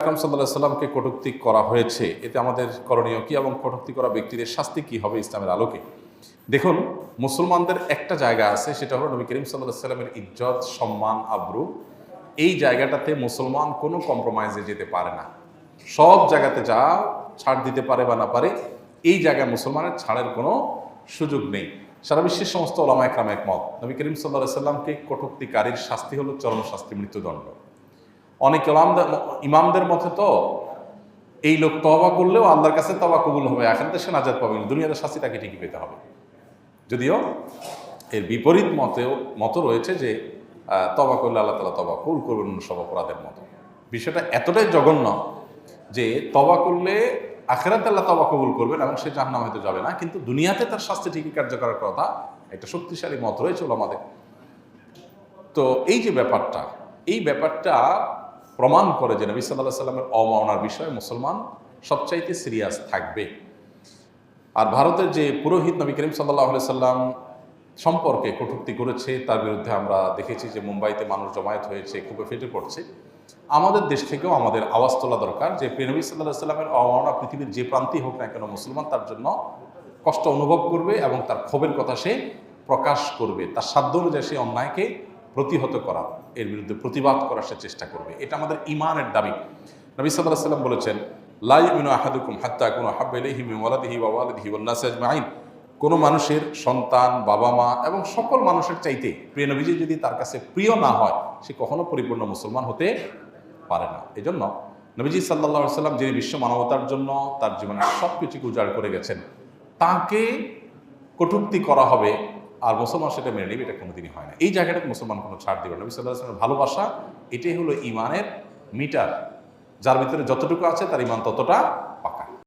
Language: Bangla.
আকরাম সাল্লাহ সাল্লামকে কটূক্তি করা হয়েছে। এতে আমাদের করণীয় কি এবং কটূক্তি করা ব্যক্তিদের শাস্তি কি হবে ইসলামের আলোকে? দেখুন, মুসলমানদের একটা জায়গা আছে, সেটা হলো নবী করিম সাল্লাহ সাল্লামের ইজ্জত, সম্মান, আব্রু। এই জায়গাটাতে মুসলমান কোনো কম্প্রোমাইজে যেতে পারে না। সব জায়গাতে যা ছাড় দিতে পারে বা না পারে, এই জায়গায় মুসলমানের ছাড়ের কোনো সুযোগ নেই। সারা বিশ্বের সমস্ত ওলামা একরাম একমত, নবী করিম সাল্লাহ সাল্লামকে কটূক্তিকারীর শাস্তি হলো চরম শাস্তি, মৃত্যুদণ্ড। অনেক ইমামদের মতে তো এই লোক তবা করলেও আল্লাহর কাছে তবা কবুল হবে তো সে নাজাদ পাবে না, দুনিয়াতে শাস্তি তাকে ঠিকই পেতে হবে। যদিও এর বিপরীত মতেও, মত রয়েছে যে তবা করলে আল্লাহ তালা তবা কবুল করবেন অন্য সব অপরাধের মতো। বিষয়টা এতটাই জঘন্য যে তবা করলে আখেরাতে আল্লাহ তবা কবুল করবেন এবং সে জাহান্নাম হয়তো যাবে না, কিন্তু দুনিয়াতে তার শাস্তি ঠিকই কার্যকর কথা একটা শক্তিশালী মত রয়েছে আমাদের তো এই যে ব্যাপারটা, এই ব্যাপারটা প্রমাণ করে যে নবী সাল্লাহ সাল্লামের অমাওনার বিষয়ে মুসলমান সবচাইতে সিরিয়াস থাকবে। আর ভারতের যে পুরোহিত নবী করিম সাল্লাহ সাল্লাম সম্পর্কে কটূক্তি করেছে, তার বিরুদ্ধে আমরা দেখেছি যে মুম্বাইতে মানুষ জমায়েত হয়েছে খুবই ফেটে পড়ছে। আমাদের দেশ থেকেও আমাদের আওয়াজ তোলা দরকার যে প্রিয়নবী সাল্লাহ সাল্লামের অমাওনা পৃথিবীর যে প্রান্তেই হোক না কেন মুসলমান তার জন্য কষ্ট অনুভব করবে এবং তার ক্ষোভের কথা সে প্রকাশ করবে। তার সাধ্য অনুযায়ী সে অন্যায়কে প্রতিহত করা, এর বিরুদ্ধে প্রতিবাদ করার সে চেষ্টা করবে। এটা আমাদের ইমানের দাবি। নবী সাল্লাহ সাল্লাম বলেছেন লাই মিনু আহাদুকুম হাত্তা কোনো হাব্বাইলেহি মিওয়ালাদিহি বা ওয়ালাদিহি ওয়ান্নাস আজমাইন। কোনো মানুষের সন্তান বাবা মা এবং সকল মানুষের চাইতে প্রিয় নবীজি যদি তার কাছে প্রিয় না হয়, সে কখনো পরিপূর্ণ মুসলমান হতে পারে না। এই জন্য নবীজি সাল্লাহ সাল্লাম যিনি বিশ্ব মানবতার জন্য তার জীবনের সব কিছুকে উজাড় করে গেছেন, তাকে কটূক্তি করা হবে আর মুসলমান সেটা মেনে নেবে, এটা কোনোদিনই হয় না। এই জায়গাটাতে মুসলমান কোনো ছাড় দেবে না। নবী সাল্লাহ সাল্লামের ভালোবাসা, এটাই হলো ইমানের মিটার। যার ভিতরে যতটুকু আছে তার ইমান ততটা পাকা।